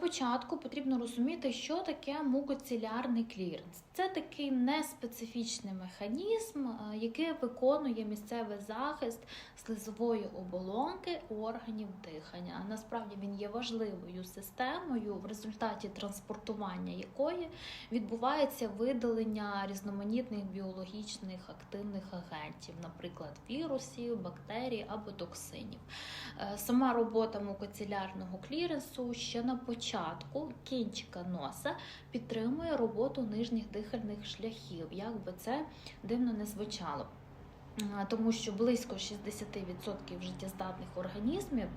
початку потрібно розуміти, що таке мукоцілярний кліренс. Це такий неспецифічний механізм, е, який виконує місцевий захист слизової оболонки органів дихання. Насправді він є важливою системою, в результаті транспортування якої відбувається видалення різноманітних біологічних активних агентів, наприклад, вірусів, бактерій або токсинів. Е, Сама робота мукоцілярного кліренсу ще на початку кінчика носа підтримує роботу нижніх дихальних шляхів, як би це дивно не звучало. Тому що близько 60% життєздатних організмів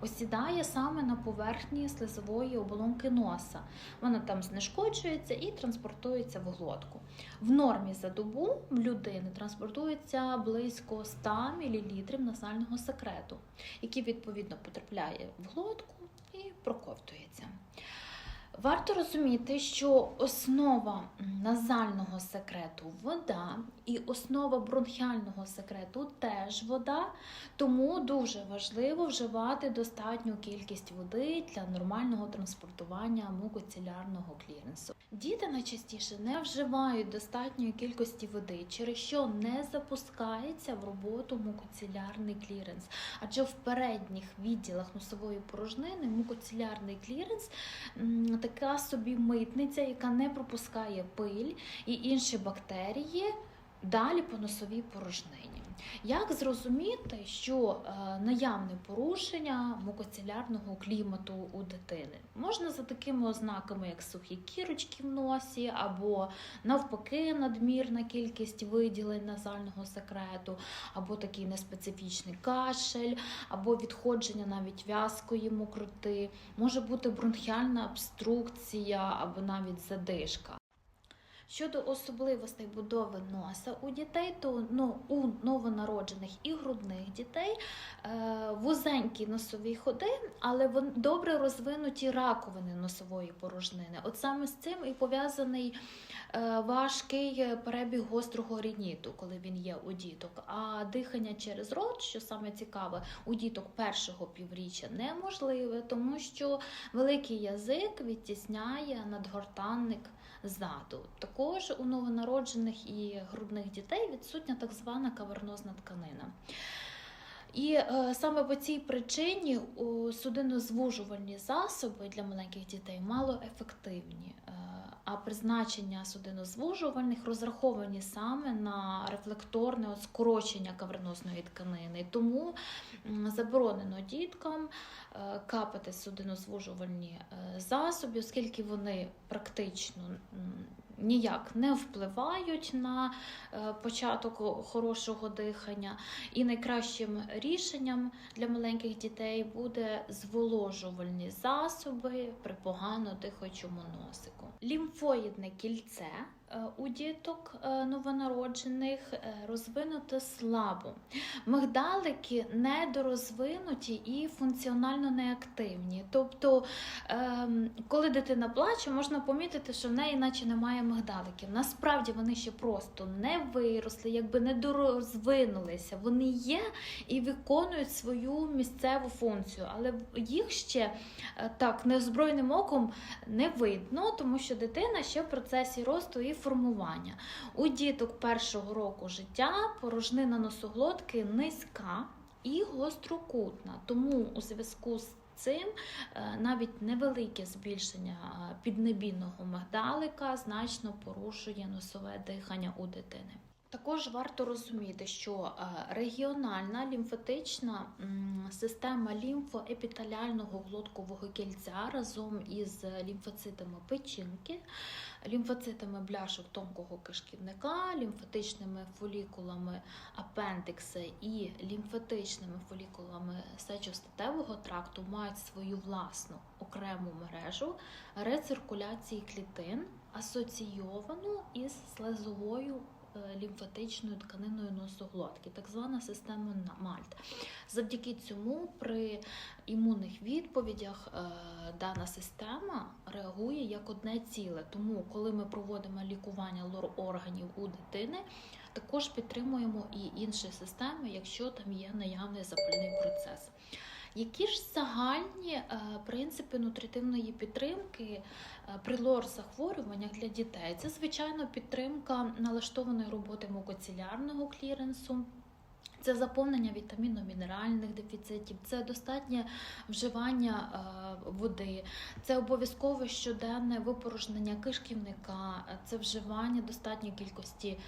осідає саме на поверхні слизової оболонки носа. Вона там знешкоджується і транспортується в глотку. В нормі за добу в людини транспортується близько 100 мл насального секрету, який відповідно потрапляє в глотку і проковтується. Варто розуміти, що основа назального секрету вода, і основа бронхіального секрету теж вода, тому дуже важливо вживати достатню кількість води для нормального транспортування мукоцілярного кліренсу. Діти найчастіше не вживають достатньої кількості води, через що не запускається в роботу мукоцілярний кліренс, адже в передніх відділах носової порожнини мукоцілярний кліренс така собі митниця, яка не пропускає пиль і інші бактерії далі по носовій порожнині. Як зрозуміти, що е, наявне порушення мукоцілярного клімату у дитини? Можна за такими ознаками, як сухі кірочки в носі, або навпаки надмірна кількість виділень назального секрету, або такий неспецифічний кашель, або відходження навіть в'язкої мокроти, може бути бронхіальна обструкція або навіть задишка. Щодо особливостей будови носа у дітей, то ну, у новонароджених і грудних дітей е, вузенькі носові ходи, але добре розвинуті раковини носової порожнини. От саме з цим і пов'язаний е, важкий перебіг гострого рініту, коли він є у діток. А дихання через рот, що саме цікаве, у діток першого півріччя неможливе, тому що великий язик відтісняє надгортанник ззаду. Також у новонароджених і грудних дітей відсутня так звана кавернозна тканина. І е, саме по цій причині судинозвужувальні засоби для маленьких дітей малоефективні. Е, а призначення судинозвужувальних розраховані саме на рефлекторне скорочення кавернозної тканини. Тому заборонено діткам е, капати судинозвужувальні засоби, оскільки вони практично ніяк не впливають на е, початок хорошого дихання. І найкращим рішенням для маленьких дітей буде зволожувальні засоби при погано дихаючому носику. Лімфоїдне кільце у діток е, новонароджених е, розвинуте слабо. Мигдалики недорозвинуті і функціонально неактивні. Тобто, ем, коли дитина плаче, можна помітити, що в неї наче немає мигдаликів. Насправді вони ще просто не виросли, якби не дорозвинулися. Вони є і виконують свою місцеву функцію, але їх ще е, так неозброєним оком не видно, тому що дитина ще в процесі росту і формування. У діток першого року життя порожнина носоглотки низька і гострокутна. Тому у зв'язку з цим е, навіть невелике збільшення піднебінного піднебійного мигдалика значно порушує носове дихання у дитини. Також варто розуміти, що е, регіональна лімфатична система лімфоепітеліального глоткового кільця разом із лімфоцитами печінки, лімфоцитами бляшок тонкого кишківника, лімфатичними фолікулами апендикса і лімфатичними фолікулами сечостатевого тракту мають свою власну окрему мережу рециркуляції клітин, асоційовану із слезовою лімфатичною тканиною носоглотки, так звана система Мальт. Завдяки цьому при імунних відповідях е, дана система реагує як одне ціле. Тому, коли ми проводимо лікування лор органів у дитини, також підтримуємо і інші системи, якщо там є наявний запальний процес. Які ж загальні е, принципи нутритивної підтримки е, при лор-захворюваннях для дітей? Це, звичайно, підтримка налаштованої роботи мукоцілярного кліренсу. Це заповнення вітамінно-мінеральних дефіцитів, це достатнє вживання е, води, це обов'язкове щоденне випорожнення кишківника, е, це вживання достатньої кількості е,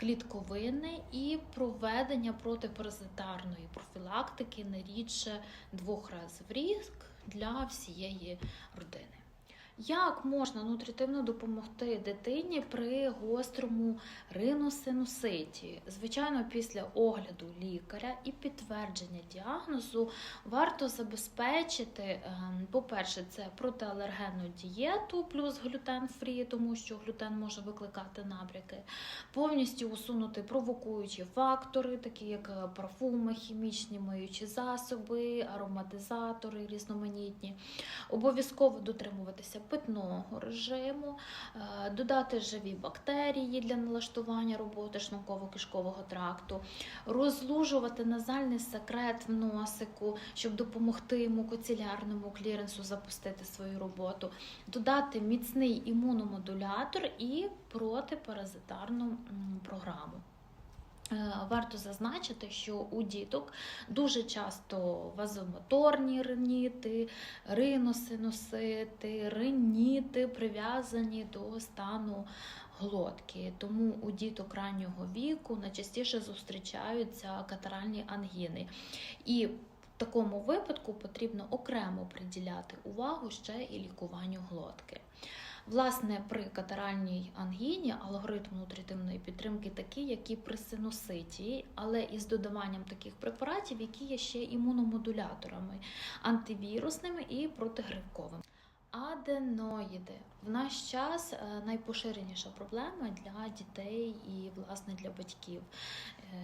клітковини і проведення протипаразитарної профілактики не рідше двох разів в рік для всієї родини. Як можна нутритивно допомогти дитині при гострому риносинуситі? Звичайно, після огляду лікаря і підтвердження діагнозу варто забезпечити, ем, по-перше, це протиалергенну дієту плюс глютен-фрі, тому що глютен може викликати набряки, повністю усунути провокуючі фактори, такі як е, парфуми, хімічні миючі засоби, ароматизатори різноманітні. Обов'язково дотримуватися питного режиму, е, додати живі бактерії для налаштування роботи шлунково-кишкового тракту, розлужувати назальний секрет в носику, щоб допомогти мукоцілярному кліренсу запустити свою роботу, додати міцний імуномодулятор і протипаразитарну програму. Е, Варто зазначити, що у діток дуже часто вазомоторні риніти, риносинусити, риніти прив'язані до стану глотки. Тому у діток раннього віку найчастіше зустрічаються катаральні ангіни. І в такому випадку потрібно окремо приділяти увагу ще і лікуванню глотки. Власне, при катаральній ангіні алгоритм нутритивної підтримки такий, як і при синуситі, але із додаванням таких препаратів, які є ще імуномодуляторами, антивірусними і протигривковими. Аденоїди в наш час е, найпоширеніша проблема для дітей і власне для батьків,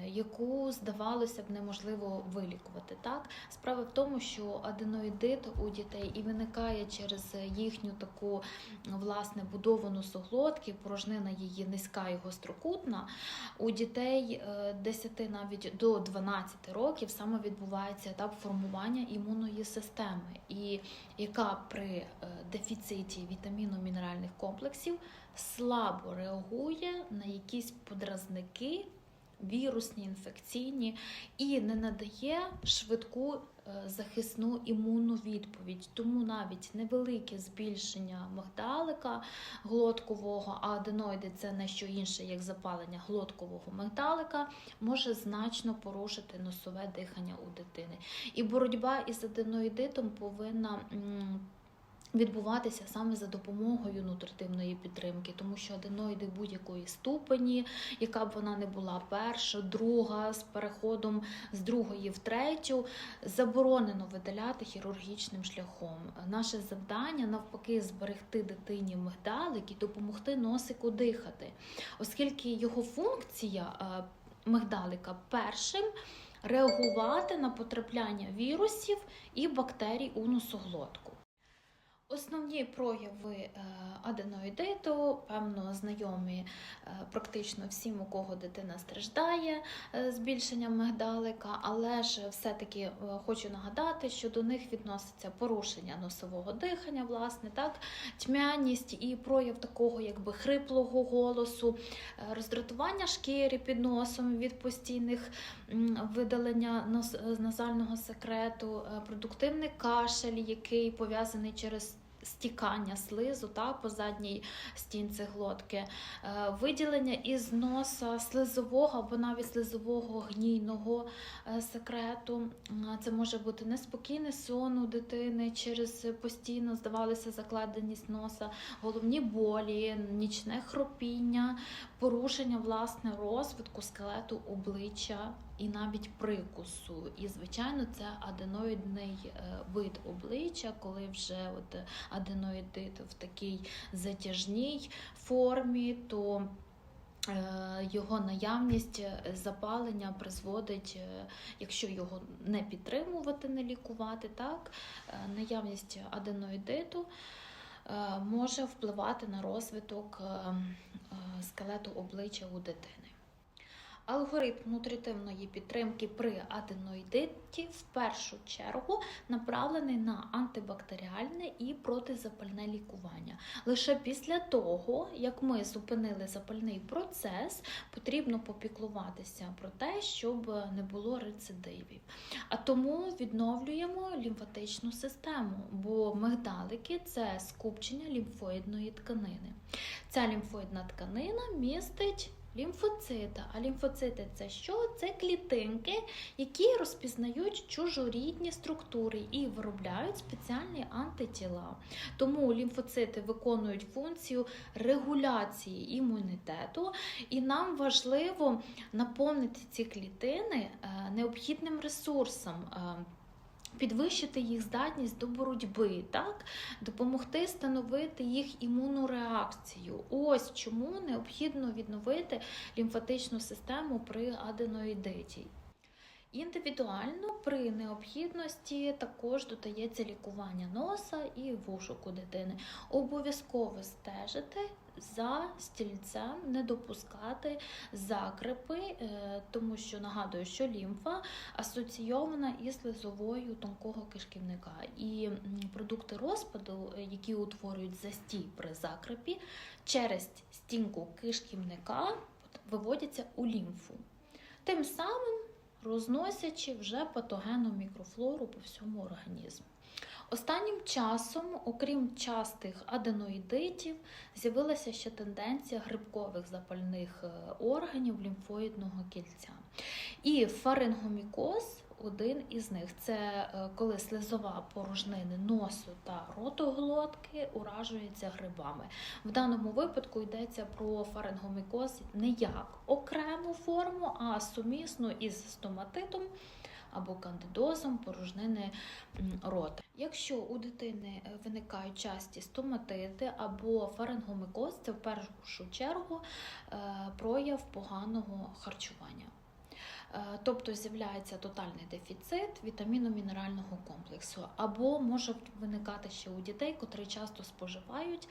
яку здавалося б неможливо вилікувати. Так справа в тому, що аденоїдит у дітей і виникає через їхню таку власне будову носоглотки, порожнина її низька і гострокутна. У дітей е, 10 навіть до 12 років саме відбувається етап формування імунної системи, і яка при е, дефіциті вітаміно-мінеральних комплексів слабо реагує на якісь подразники, вірусні, інфекційні, і не надає швидку е, захисну імунну відповідь. Тому навіть невелике збільшення мигдалика глоткового, а аденоїди це не що інше, як запалення глоткового мигдалика, може значно порушити носове дихання у дитини. І боротьба із аденоїдитом повинна. Відбуватися саме за допомогою нутритивної підтримки, тому що аденоїди будь-якої ступені, яка б вона не була перша, друга, з переходом з другої в третю, заборонено видаляти хірургічним шляхом. Наше завдання навпаки зберегти дитині мигдалик і допомогти носику дихати, оскільки його функція е, мигдалика першим реагувати на потрапляння вірусів і бактерій у носоглотку. Основні прояви е, аденоїдиту, певно, знайомі е, практично всім, у кого дитина страждає е, збільшенням мигдалика, але ж все-таки хочу нагадати, що до них відноситься порушення носового дихання, власне, так, тьмяність і прояв такого якби хриплого голосу, роздратування шкіри під носом від постійних видалення назального секрету, продуктивний кашель, який пов'язаний через стікання слизу та по задній стінці глотки, е, виділення із носа слизового або навіть слизового гнійного е, секрету. Це може бути неспокійний сон у дитини через постійно здавалося закладеність носа, головні болі, нічне хропіння, порушення власне розвитку скелету обличчя і навіть прикусу. І, звичайно, це аденоїдний е, вид обличчя, коли вже от аденоїдит в такій затяжній формі, то е, його наявність е, запалення призводить, якщо його не підтримувати, не лікувати, так, наявність аденоїдиту може впливати на розвиток скелету обличчя у дитини. Алгоритм нутритивної підтримки при аденоїдиті в першу чергу направлений на антибактеріальне і протизапальне лікування. Лише після того, як ми зупинили запальний процес, потрібно попіклуватися про те, щоб не було рецидивів. А тому відновлюємо лімфатичну систему, бо мигдалики це скупчення лімфоїдної тканини. Ця лімфоїдна тканина містить лімфоцити. А лімфоцити це що? Це клітинки, які розпізнають чужорідні структури і виробляють спеціальні антитіла. Тому лімфоцити виконують функцію регуляції імунітету, і нам важливо наповнити ці клітини е, необхідним ресурсом. Підвищити їх здатність до боротьби, так? допомогти становити їх імунну реакцію. Ось чому необхідно відновити лімфатичну систему при аденоїдиті. Індивідуально при необхідності також додається лікування носа і вушок у дитини. Обов'язково стежити за стільцем, не допускати закрепи, е, тому що нагадую, що лімфа асоційована із слизовою тонкого кишківника. І продукти розпаду, е, які утворюють застій при закрепі, через стінку кишківника виводяться у лімфу. Тим самим розносячи вже патогенну мікрофлору по всьому організму. Останнім часом, окрім частих аденоїдитів, з'явилася ще тенденція грибкових запальних е, органів лімфоїдного кільця. І фарингомікоз один із них це е, коли слизова порожнини носу та ротоглотки уражується грибами. В даному випадку йдеться про фарингомікоз не як окрему форму, а сумісно із стоматитом або кандидозом порожнини рота. Якщо у дитини е, виникають часті стоматити або фарингомикоз, це в першу чергу е, прояв поганого харчування. Е, Тобто з'являється тотальний дефіцит вітаміно-мінерального комплексу, або може виникати ще у дітей, котрі часто споживають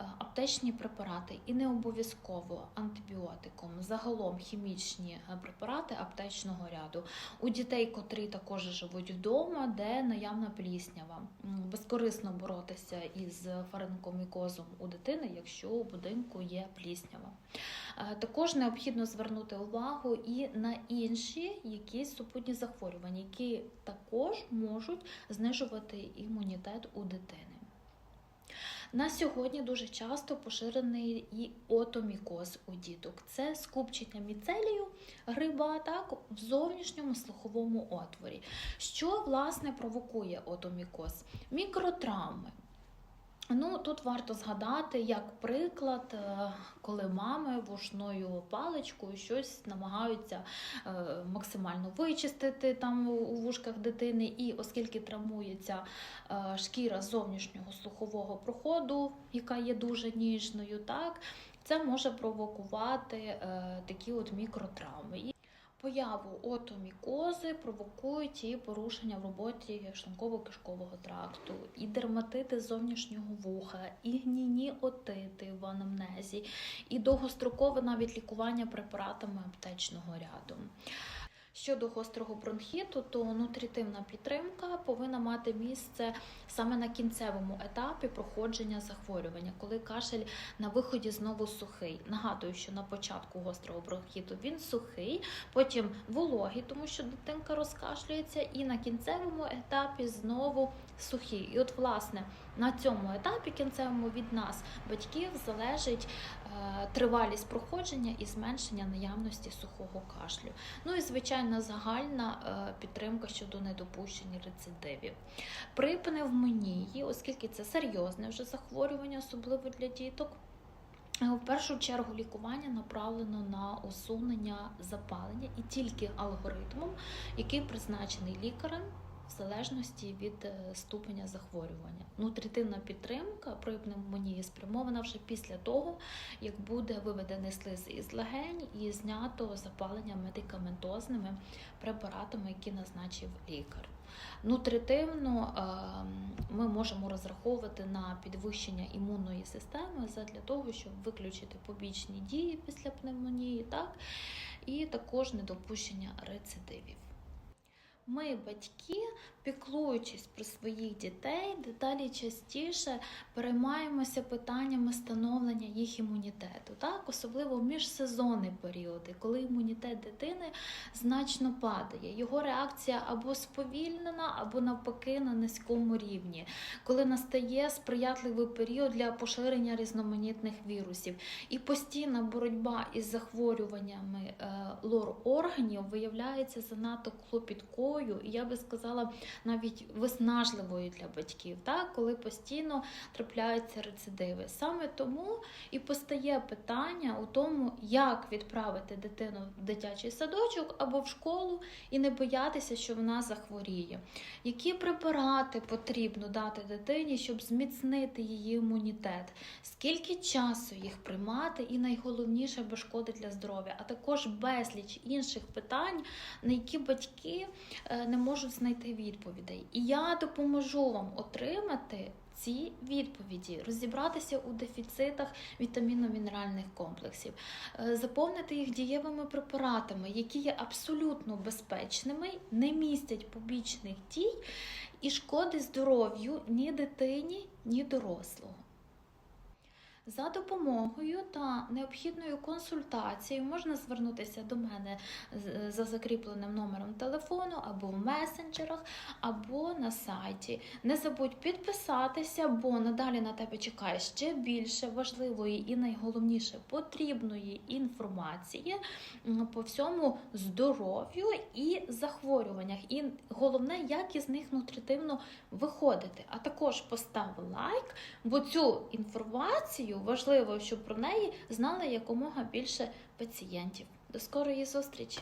е, аптечні препарати, і не обов'язково антибіотиком, загалом хімічні е, препарати аптечного ряду. У дітей, котрі також живуть вдома, де наявна пліснява. Безкорисно боротися із фарингомікозом у дитини, якщо у будинку є пліснява. Також необхідно звернути увагу і на інші якісь супутні захворювання, які також можуть знижувати імунітет у дитини. На сьогодні дуже часто поширений і отомікоз у діток. Це скупчення міцелію гриба так, в зовнішньому слуховому отворі. Що власне провокує отомікоз? Мікротравми. Ну, тут варто згадати, як приклад, е, коли мами вушною паличкою щось намагаються е, максимально вичистити там у вушках дитини, і оскільки травмується е, шкіра зовнішнього слухового проходу, яка є дуже ніжною, так, це може провокувати такі от мікротравми. Появу отомікози провокують і порушення в роботі шлунково-кишкового тракту, і дерматити зовнішнього вуха, і гнійні отити в анамнезі, і довгострокове навіть лікування препаратами аптечного ряду. Щодо гострого бронхіту, то нутритивна підтримка повинна мати місце саме на кінцевому етапі проходження захворювання, коли кашель на виході знову сухий. Нагадую, що на початку гострого бронхіту він сухий, потім вологий, тому що дитинка розкашлюється, і на кінцевому етапі знову сухий. І от, власне, на цьому етапі кінцевому від нас, батьків, залежить е, тривалість проходження і зменшення наявності сухого кашлю. Ну і звичайно, загальна е, підтримка щодо недопущення рецидивів. При пневмонії, оскільки це серйозне вже захворювання, особливо для діток. е, В першу чергу лікування направлено на усунення запалення і тільки алгоритмом, який призначений лікарем в залежності від е, ступеня захворювання. Нутритивна підтримка при пневмонії спрямована вже після того, як буде виведений слиз із легень і знято запалення медикаментозними препаратами, які назначив лікар. Нутритивно е, ми можемо розраховувати на підвищення імунної системи для того, щоб виключити побічні дії після пневмонії, так? і також недопущення рецидивів. Ми, батьки, піклуючись про своїх дітей, дедалі частіше переймаємося питаннями становлення їх імунітету, так? особливо в міжсезонні періоди, коли імунітет дитини значно падає. Його реакція або сповільнена, або навпаки на низькому рівні, коли настає сприятливий період для поширення різноманітних вірусів. І постійна боротьба із захворюваннями е, лор-органів виявляється занадто клопіткою, і я би сказала, навіть виснажливою для батьків, так? коли постійно трапляються рецидиви. Саме тому і постає питання у тому, як відправити дитину в дитячий садочок або в школу і не боятися, що вона захворіє. Які препарати потрібно дати дитині, щоб зміцнити її імунітет? Скільки часу їх приймати, і найголовніше без шкоди для здоров'я, а також безліч інших питань, на які батьки не можуть знайти відповідей. І я допоможу вам отримати. Ці відповіді розібратися у дефіцитах вітамінно-мінеральних комплексів, е, заповнити їх дієвими препаратами, які є абсолютно безпечними, не містять побічних дій і шкоди здоров'ю ні дитині, ні дорослого. За допомогою та необхідною консультацією можна звернутися до мене за закріпленим номером телефону або в месенджерах, або на сайті. Не забудь підписатися, бо надалі на тебе чекає ще більше важливої і найголовніше потрібної інформації по всьому здоров'ю і захворюваннях. І головне, як із них нутритивно виходити. А також постав лайк, бо цю інформацію важливо, щоб про неї знали якомога більше пацієнтів. До скорої зустрічі!